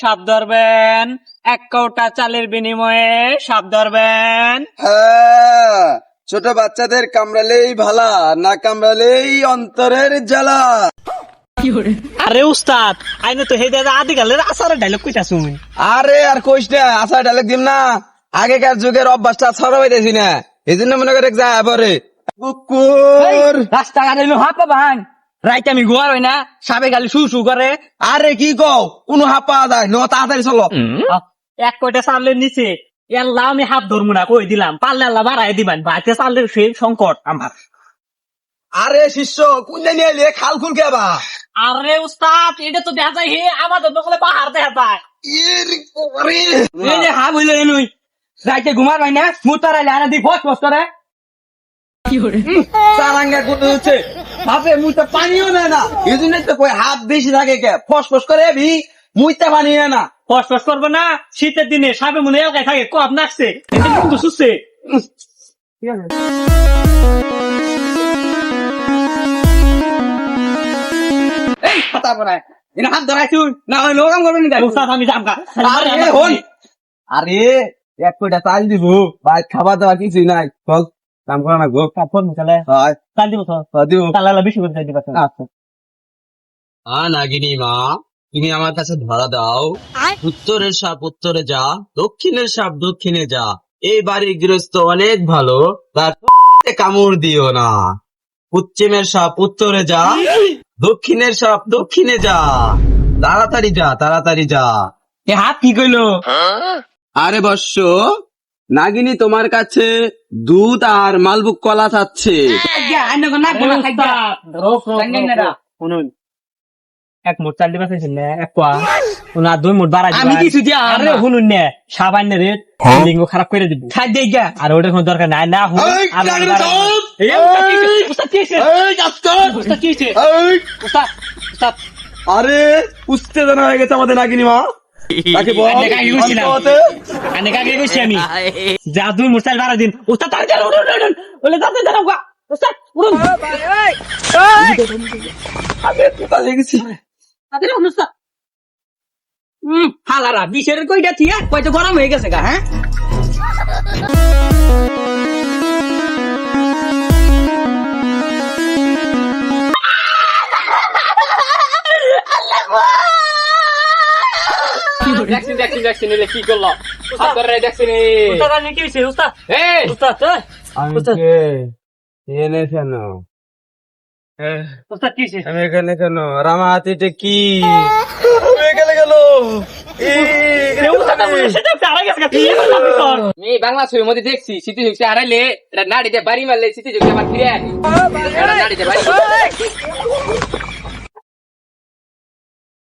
সাপ ধরবেন। এক কৌটা চালের বিনিময়ে সাপ ধরবেন। হ্যাঁ ছোট বাচ্চাদের কামড়ালেই ভালা না কামড়ালেই অন্তরের জ্বালা। আরে উস্তাদ আইনে তো হে দাদা আদি গালের আসারের ডায়লগ কইতা শুন আরে আর কইস না আসা ডায়লগ দিম না। আগেকার যুগের অভ্যাসটা ছড়াইতেছি না। এই জন্য মনে করে যা পরে কুকুর রাস্তা ঘাটে হাপা ভাঙ। রাইতে আমি গোয়ার হই না সাবে গালি শু শু করে। আরে কি কও? কোনো হাত পাওয়া যায় ন তাড়াতাড়ি চলো। এক কয়টা চালের নিচে আল্লাহ আমি হাত ধরবো না কই দিলাম। পারলে আল্লাহ বাড়াই দিবেন ভাইতে চালের সেই সংকট আমার। আরে শিষ্য কোন নিয়ে এলে? খাল খুল কেবা আরে উস্তাদ এটা তো দেখা যায় হে আমাদের দখলে পাহাড় দেখা যায়। এই যে হা বইলে এনুই। রাইতে ঘুমার ভাই না মুতার আইলে আনা দি ফস ফস করে। সারাঙ্গা কোথায় হচ্ছে। হাতে মুইতে পানিও নেয় না। এই জন্যই তো কই হাত বেশি থাকে কে। ফস ফস করে ভি মুইতে পানি নেয় না। ফস ফস করব না শীতের দিনে সাবে মনে এলাকায় থাকে কপ নাকছে কিন্তু সুসছে ঠিক আছে। এই কথা এনে হাত ধরাইছু না ওই লোকাম করবেন না উস্তাদ আমি জামকা আরে হন। আরে এক কোটা চাল দিব ভাই খাবার দাবার কিছুই নাই। কাম করা না গো ফোন মুখালে হয়। কাল দিব তো। দিব। তালা বেশি করে দিবা আচ্ছা। আ নাগিনী মা তুমি আমার কাছে ধরা দাও। উত্তরের সাপ উত্তরে যা দক্ষিণের সাপ দক্ষিণে যা। এই বাড়ির গৃহস্থ অনেক ভালো তার কামড় দিও না। পশ্চিমের সাপ উত্তরে যা দক্ষিণের সাপ দক্ষিণে যা। তাড়াতাড়ি যা তাড়াতাড়ি যা। এ হাত কি কইলো? আরে বর্ষ নাগিনী তোমার কাছে দুধ আর মালবুক কলা চাচ্ছে। এক মোট চাল দিবা চাইছেন না এক কোয়া না দুই মোট বাড়াই আমি কিছু দিয়া আর। শুনুন না সাবান রে লিঙ্গ খারাপ করে দিব। খাই দেই গা। আর ওটার কোনো দরকার নাই না হুন আর আরে হয়ে গেছে আমাদের নাগিনী মা। মোট চাল বাড়াই দিন উঠুন। বলে দাঁড়াও গা। উস্তাদ, উঠুন। আমি কোথায় গেছি তাড়াতাড়ি উঠুন, উস্তাদ। হুম হালারা বিশের কইটা থিয়া কয়তো গরম হয়ে গেছে গা হ্যাঁ দেখছি দেখছি দেখছি নিলে কি করল রে দেখছি নি উস্তাদ, আনে কি হইছে? উস্তাদ, এই উস্তাদ, এই, আমি উস্তাদ। কে এনে কেন উস্তাদ কি হইছে? আমি এখানে কেন রামা হাতিতে কি আমি এখানে গেল এ উস্তাদ, আমার সাথে প্যারা গেছে গা, তুই এবার যাবি তোর। আমি বাংলা ছবির মধ্যে দেখছি স্মৃতি শক্তি হারাইলে এটা নাড়িতে বাড়ি মারলে স্মৃতি শক্তি আবার ফিরে আসি এটা নাড়িতে বাড়ি